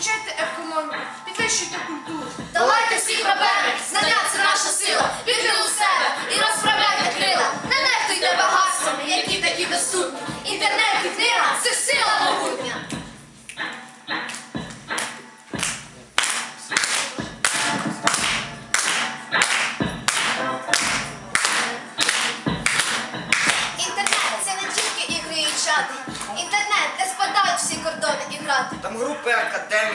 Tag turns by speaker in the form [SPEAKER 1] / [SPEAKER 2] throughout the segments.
[SPEAKER 1] Вивчайте економіку, підвищуйте культуру.
[SPEAKER 2] Долайте всі проблеми, знання це наша сила. Вірте у себе і розправляйте крила. Не нехтуйте багатствами, які такі доступні. Інтернет і книга це сила могутня. Інтернет це не тільки ігри і чати. Інтернет, де спадають всі кордони і грати.
[SPEAKER 3] Там групи освітян.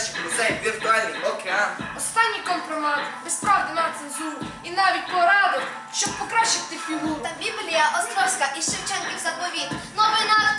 [SPEAKER 3] Там найкращих віртуальний океан.
[SPEAKER 1] Останній компромат, без правди на цензуру. І навіть порадок, щоб покращити фігуру.
[SPEAKER 2] Та Біблія Островська і Шевченків заповіт. Новина.